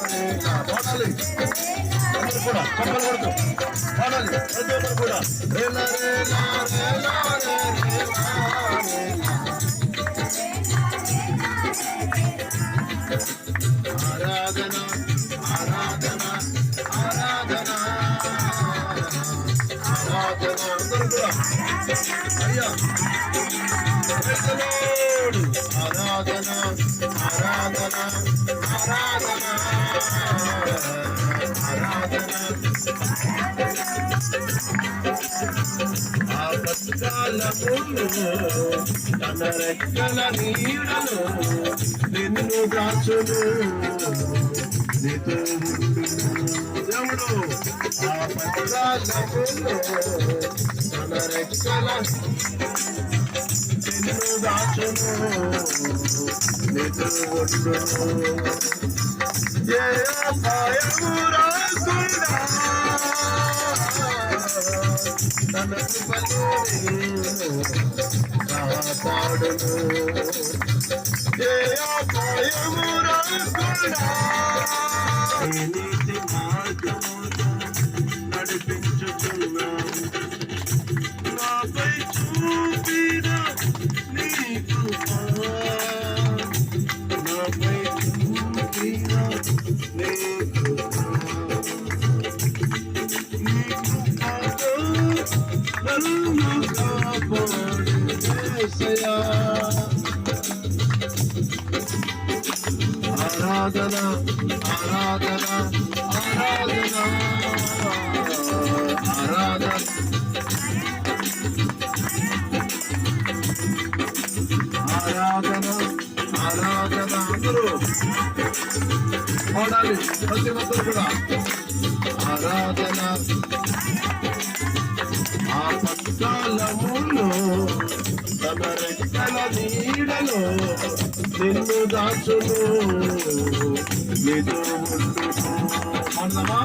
పాడాలి అందరూ కూడా చప్పలు కొడుతూ పాడాలి ప్రతి ఒక్కరు కూడా రేలా రేలా రేలా ఆరాధన ఆరాధన ఆరాధన. ఆరాధన అందరూ కూడా అయ్యా. తన రెక్కల నీడలు నిన్ను దాచును నీతో ఉండును. దేవుడు ఆ పత్రాల పుల్లు తన రెక్కల నిన్ను దాచును నిన్ను ఒడ్డును ఏ అపాయము రాకుండా తన కాపాడును ఏ అపాయము రాకుండా నీతి ఆరాధన ఆరాధన ఆరాధన. ఆరాధన ఆరాధన ఆరాధన అందరూ. పాడాలి ప్రతి ఒక్కరు కూడా. ఆరాధన. ఆ పక్కలములో తన రెక్కల నీడలో నిన్ను దాచును నిజ ఉండును